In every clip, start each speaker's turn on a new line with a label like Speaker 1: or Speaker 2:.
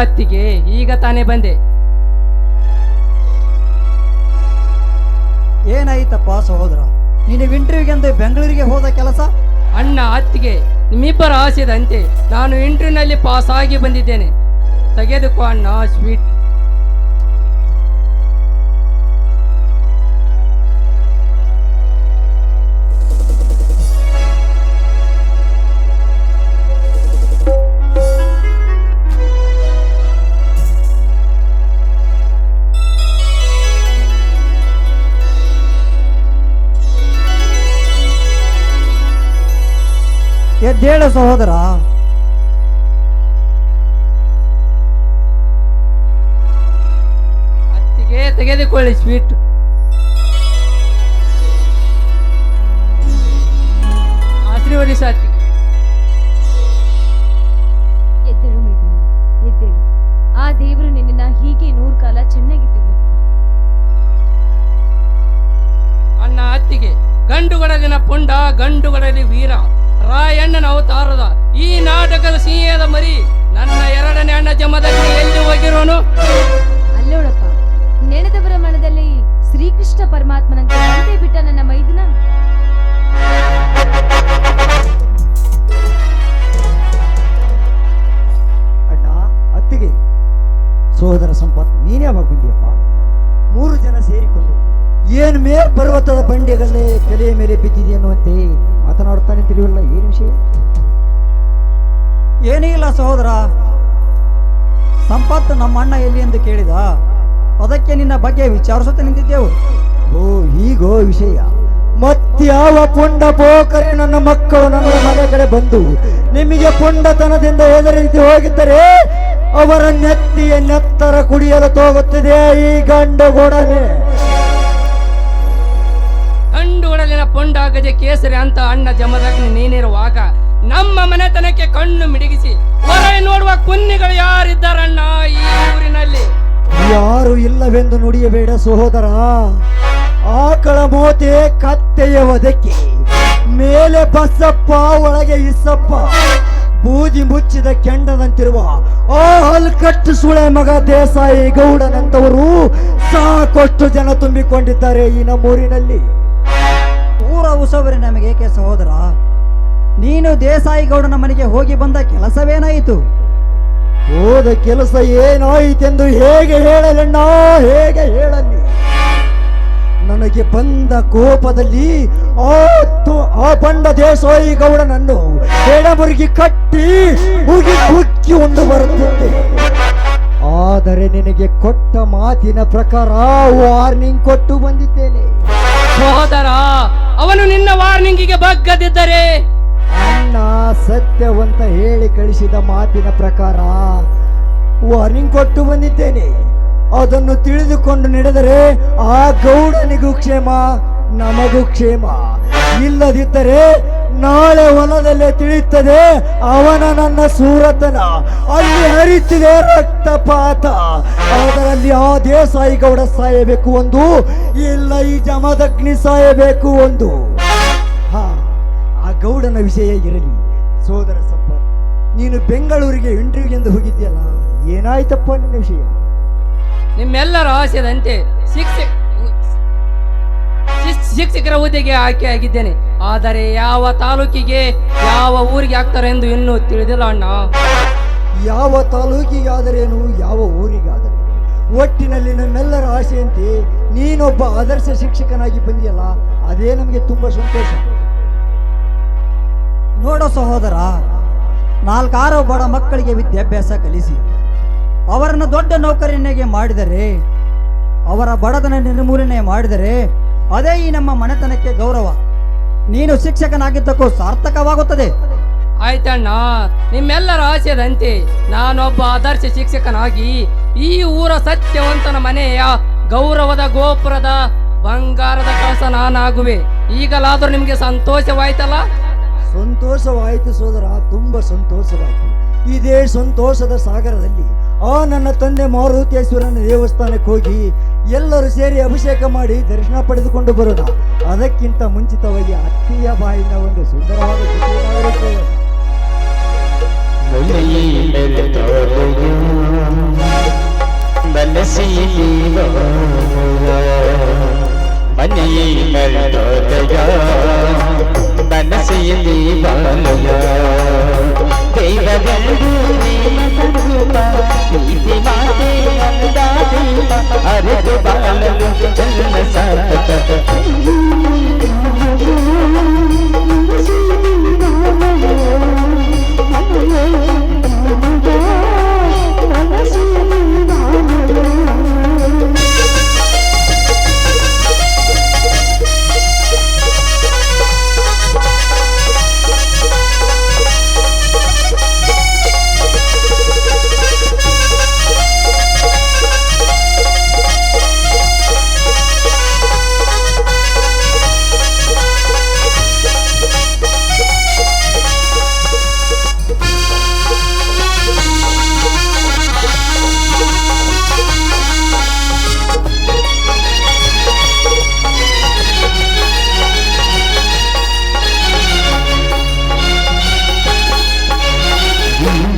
Speaker 1: ಅತ್ತಿಗೆ ಈಗ ತಾನೇ ಬಂದೆ.
Speaker 2: ಏನಾಯ್ತಪ್ಪ ಸಹೋದರ? ನೀನು ಇಂಟರ್ವ್ಯೂಗೆಂದು ಬೆಂಗಳೂರಿಗೆ ಹೋದ ಕೆಲಸ?
Speaker 1: ಅಣ್ಣ ಅತ್ತಿಗೆ ನಿಮ್ಮಿಬ್ಬರ ಆಸೆದಂತೆ ನಾನು ಇಂಟರ್ವ್ಯೂನಲ್ಲಿ ಪಾಸ್ ಆಗಿ ಬಂದಿದ್ದೇನೆ. ತೆಗೆದುಕೋ ಅಣ್ಣ ಸ್ವೀಟ್.
Speaker 2: ಎದ್ದೇಳು ಸಹೋದರ.
Speaker 1: ಅತ್ತಿಗೆ ತೆಗೆದುಕೊಳ್ಳಿ ಸ್ವೀಟ್. ಆಶೀರ್ವದಿಸ ಅತ್ತಿಗೆ
Speaker 3: ಎದ್ದೇಳು ಮೈದುನ ಎದ್ದೇಳು. ಆ ದೇವರು ನಿನ್ನ ಹೀಗೆ ನೂರು ಕಾಲ ಚೆನ್ನಾಗಿದ್ದು
Speaker 1: ಅಣ್ಣ ಅತ್ತಿಗೆ ಗಂಡುಗಳಲ್ಲಿನ ಪುಂಡ ಗಂಡುಗಳಲ್ಲಿ ವೀರ. ರಾಯಣ್ಣನ ಅವತಾರದ ಈ ನಾಟಕದ ಸಿಂಹದ ಮರಿ ನನ್ನ ಎರಡನೇ ಅಣ್ಣ ಜಮದಗ್ನಿ ಎಲ್ಲಿ ಹೋಗಿರೋನು?
Speaker 3: ಅಲ್ಲೋಡಪ್ಪ ನೆನೆದವರ ಮನದಲ್ಲಿ ಶ್ರೀಕೃಷ್ಣ ಪರಮಾತ್ಮನಂತೆ ಬಂದೇ ಬಿಟ್ಟ ನನ್ನ ಮೈದಿನ.
Speaker 2: ಅಣ್ಣ ಅತ್ತಿಗೆ. ಸೋದರ ಸಂಪತ್ ನೀನೇ ಯಾವಾಗ ಬಂದಿಯಪ್ಪ? ಮೂರು ಜನ ಸೇರಿಕೊಂಡು ಏನ್ ಮೇ ಪರ್ವತದ ಬಂಡೆಗಳೇ ತಲೆಯ ಮೇಲೆ ಬಿದ್ದಿದೆ ಅನ್ನುವಂತೆ ಮಾತನಾಡುತ್ತಾನೆ ತಿಳಿಯಲ್ಲ ಏನು ವಿಷಯ? ಏನೇ ಇಲ್ಲ ಸಹೋದರ. ಸಂಪತ್ತು ನಮ್ಮ ಅಣ್ಣ ಎಲ್ಲಿ ಎಂದು ಕೇಳಿದ? ಅದಕ್ಕೆ ನಿನ್ನ ಬಗ್ಗೆ ವಿಚಾರಿಸುತ್ತಾ ನಿಂತಿದ್ದೆವು. ಓ ಹೀಗೋ ವಿಷಯ. ಮತ್ಯಾವ ಪುಂಡ ಪೋಕರೆ ನನ್ನ ಮಕ್ಕಳು ನನ್ನ ಮನೆ ಕಡೆ ಬಂದು ನಿಮಗೆ ಪುಂಡತನದಿಂದ ಹೆದರಿಸಿ ಹೋಗಿದ್ದರೆ ಅವರ ನೆತ್ತಿಯ ನೆತ್ತರ ಕುಡಿಯಲು ತೋಗುತ್ತಿದೆ ಈ ಗಂಡುಗೊಡನೆ
Speaker 1: ಗಂಡುಗಡಲಿನ ಪುಂಡ ಗಜ ಕೇಸರಿ ಅಂತ ಅಣ್ಣ ಜಮದಗ್ನಿ ನೀನಿರುವಾಗ ನಮ್ಮ ಮನೆತನಕ್ಕೆ ಕಣ್ಣು ಮಿಡಿಗಿಸಿ ಹೊರಗೆ ನೋಡುವ ಕುನ್ನಿಗಳು ಯಾರಿದ್ದಾರಣ್ಣ ಈ ಊರಿನಲ್ಲಿ?
Speaker 2: ಯಾರು ಇಲ್ಲವೆಂದು ನುಡಿಯಬೇಡ ಸಹೋದರ. ಆಕಳ ಮೋತೆ ಕತ್ತೆಯ ಒದಕ್ಕೆ ಮೇಲೆ ಬಸ್ಸಪ್ಪ ಒಳಗೆ ಇಸಪ್ಪ. ಬೂದಿ ಮುಚ್ಚಿದ ಕೆಂಡದಂತಿರುವ ಆ ಹಲ್ಕಟ್ಟು ಸುಳೆ ಮಗ ದೇಸಾಯಿ ಗೌಡನಂತವರು ಸಾಕಷ್ಟು ಜನ ತುಂಬಿಕೊಂಡಿದ್ದಾರೆ ಈ ನಮ್ಮೂರಿನಲ್ಲಿ. ಊರ ಉಸವರಿ ನಮಗೇಕೆ ಸಹೋದರ? ನೀನು ದೇಸಾಯಿ ಗೌಡನ ಮನೆಗೆ ಹೋಗಿ ಬಂದ ಕೆಲಸವೇನಾಯಿತು? ಹೋದ ಕೆಲಸ ಏನಾಯಿತೆಂದು ಹೇಗೆ ಹೇಳಲಣ್ಣ? ಹೇಗೆ ಹೇಳಲಿ? ನನಗೆ ಬಂದ ಕೋಪದಲ್ಲಿ ಆ ತು- ಆ ಬಂಡ ದೇಸಾಯಿ ಗೌಡನನ್ನು ಎಡಮುರುಗಿ ಕಟ್ಟಿ ಉಗಿ ಉಕ್ಕಿ ಉಂಡು ಬರುತ್ತಿದ್ದೆ. ಆದರೆ ನಿನಗೆ ಕೊಟ್ಟ ಮಾತಿನ ಪ್ರಕಾರ ವಾರ್ನಿಂಗ್ ಕೊಟ್ಟು ಬಂದಿದ್ದೇನೆ.
Speaker 1: ಸಹೋದರ ಅವನು ನಿನ್ನ ವಾರ್ನಿಂಗಿಗೆ ಬಗ್ಗದಿದ್ದರೆ
Speaker 2: ಅಣ್ಣ, ಸತ್ಯವಂತ ಹೇಳಿ ಕಳಿಸಿದ ಮಾತಿನ ಪ್ರಕಾರ ವಾರ್ನಿಂಗ್ ಕೊಟ್ಟು ಬಂದಿದ್ದೇನೆ. ಅದನ್ನು ತಿಳಿದುಕೊಂಡು ನಡೆದರೆ ಆ ಗೌಡನಿಗೂ ಕ್ಷೇಮ, ನಮಗೂ ಕ್ಷೇಮ. ಇಲ್ಲದಿದ್ದರೆ ನಾಳೆ ಹೊಲದಲ್ಲೇ ತಿಳಿಯುತ್ತದೆ, ಅವನ ನನ್ನ ಸೂರತನ. ಅಲ್ಲಿ ಹರಿತಿದೆ ರಕ್ತಪಾತ. ಅದರಲ್ಲಿ ಆ ದೇಸಾಯಿ ಗೌಡ ಸಾಯಬೇಕು ಒಂದು, ಇಲ್ಲ ಈ ಜಮದಗ್ನಿ ಸಾಯಬೇಕು ಒಂದು. ಹಾ, ಆ ಗೌಡನ ವಿಷಯ ಇರಲಿ, ಸೋದರ ಸಪ್ಪ. ನೀನು ಬೆಂಗಳೂರಿಗೆ ಇಂಟರ್ವ್ಯೂಗೆಂದು ಹೋಗಿದ್ಯಲ್ಲ ಏನಾಯ್ತಪ್ಪ ನಿನ್ನ ವಿಷಯ?
Speaker 1: ನಿಮ್ಮೆಲ್ಲರ ಆಸೆದಂತೆ ಸಿಕ್ಸ್ ಶಿಕ್ಷಕರ ಹುದ್ದೆಗೆ ಆಯ್ಕೆ ಆಗಿದ್ದೇನೆ ಆದರೆ ಯಾವ ತಾಲೂಕಿಗೆ ಯಾವ ಊರಿಗೆ ಆಗ್ತಾರೆ ಎಂದು ಇನ್ನೂ ತಿಳಿದಿಲ್ಲ ಅಣ್ಣ.
Speaker 2: ಯಾವ ತಾಲೂಕಿಗಾದರೇನು, ಯಾವ ಊರಿಗಾದರೆ ಒಟ್ಟಿನಲ್ಲಿ ನಮ್ಮೆಲ್ಲರ ಆಸೆಯಂತೆ ನೀನೊಬ್ಬ ಆದರ್ಶ ಶಿಕ್ಷಕನಾಗಿ ಬಂದಿಯಲ್ಲ, ಅದೇ ನಮಗೆ ತುಂಬಾ ಸಂತೋಷ. ನೋಡೋ ಸಹೋದರ, ನಾಲ್ಕಾರು ಬಡ ಮಕ್ಕಳಿಗೆ ವಿದ್ಯಾಭ್ಯಾಸ ಕಲಿಸಿ. ಅವರನ್ನು ದೊಡ್ಡ ನೌಕರನಿಗೆ ಮಾಡಿದರೆ, ಅವರ ಬಡತನ ನಿರ್ಮೂಲನೆ ಮಾಡಿದರೆ ಅದೇ ಈ ನಮ್ಮ ಮನೆತನಕ್ಕೆ ಗೌರವ. ನೀನು ಶಿಕ್ಷಕನಾಗಿದ್ದಕ್ಕೂ ಸಾರ್ಥಕವಾಗುತ್ತದೆ.
Speaker 1: ಆಯ್ತಣ್ಣ ನಿಮ್ಮೆಲ್ಲರ ಆಶಯದಂತೆ ನಾನೊಬ್ಬ ಆದರ್ಶ ಶಿಕ್ಷಕನಾಗಿ ಈ ಊರ ಸತ್ಯವಂತನ ಮನೆಯ ಗೌರವದ ಗೋಪುರದ ಬಂಗಾರದ ಕಳಸ ನಾನಾಗುವೆ. ಈಗಲಾದರೂ ನಿಮಗೆ ಸಂತೋಷವಾಯ್ತಲ್ಲ?
Speaker 2: ಸಂತೋಷವಾಯಿತು ಸೋದರ ತುಂಬಾ ಸಂತೋಷವಾಯಿತು. ಇದೇ ಸಂತೋಷದ ಸಾಗರದಲ್ಲಿ ಆ ನನ್ನ ತಂದೆ ಮಾರುತೇಶ್ವರನ ದೇವಸ್ಥಾನಕ್ಕೆ ಹೋಗಿ ಎಲ್ಲರೂ ಸೇರಿ ಅಭಿಷೇಕ ಮಾಡಿ ದರ್ಶನ ಪಡೆದುಕೊಂಡು ಬರೋಣ. ಅದಕ್ಕಿಂತ ಮುಂಚಿತವಾಗಿ ಅತ್ತಿಯ ಬಾಯಿನ ಒಂದು ಸುಂದರವಾದ
Speaker 4: ಮನೆಯಲ್ಲಿ ದೇವಗಂಡು ನೀನ ಸಂರೂಪ ನೀತಿ ಮಾತೆ ಅಂದಾರೂಪ ಅರೆದು ಬಾಳಲು ಚನ್ನ ಸಾರತ Ooh.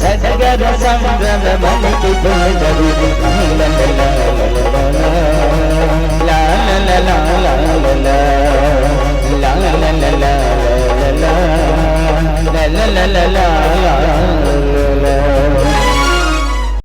Speaker 4: సడగర సంభ్రమ మనకి తోడరు